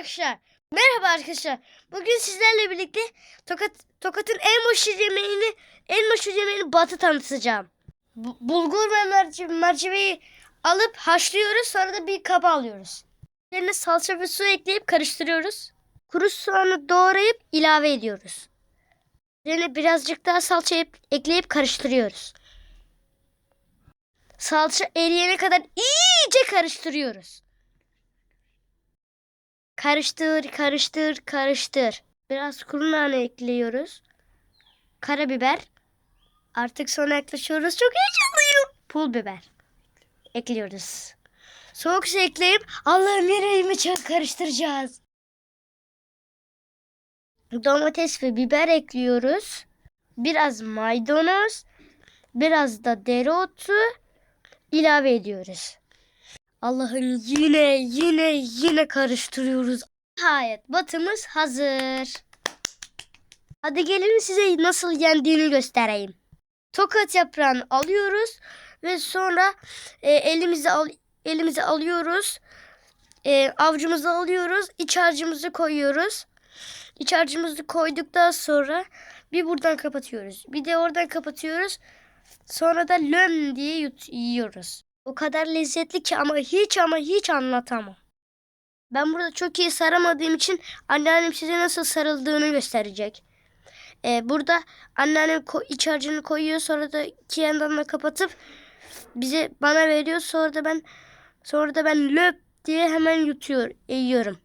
arkadaşlar. Merhaba arkadaşlar. Bugün sizlerle birlikte Tokat Tokat'ın en meşhur yemeğini en meşhur yemeğini Batı tanıtacağım. Bu- bulgur ve merci, mercimeği alıp haşlıyoruz. Sonra da bir kaba alıyoruz. Üzerine salça ve su ekleyip karıştırıyoruz. Kuru soğanı doğrayıp ilave ediyoruz. Üzerine birazcık daha salça ekleyip karıştırıyoruz. Salça eriyene kadar iyice karıştırıyoruz. Karıştır, karıştır, karıştır. Biraz kuru nane ekliyoruz. Karabiber. Artık sona yaklaşıyoruz. Çok heyecanlıyım. Pul biber. Ekliyoruz. Soğuk su ekleyip Allah'ım yüreğimi çok karıştıracağız. Domates ve biber ekliyoruz. Biraz maydanoz. Biraz da dereotu ilave ediyoruz. Allah'ım yine yine yine karıştırıyoruz. Nihayet batımız hazır. Hadi gelin size nasıl yendiğini göstereyim. Tokat yaprağını alıyoruz ve sonra e, elimize al elimize alıyoruz. E, avucumuza alıyoruz. iç harcımızı koyuyoruz. İç harcımızı koyduktan sonra bir buradan kapatıyoruz. Bir de oradan kapatıyoruz. Sonra da löm diye yut- yiyoruz. O kadar lezzetli ki ama hiç ama hiç anlatamam. Ben burada çok iyi saramadığım için anneannem size nasıl sarıldığını gösterecek. Ee, burada anneannem iç harcını koyuyor sonra da iki yandan da kapatıp bize bana veriyor sonra da ben sonra da ben löp diye hemen yutuyor, yiyorum.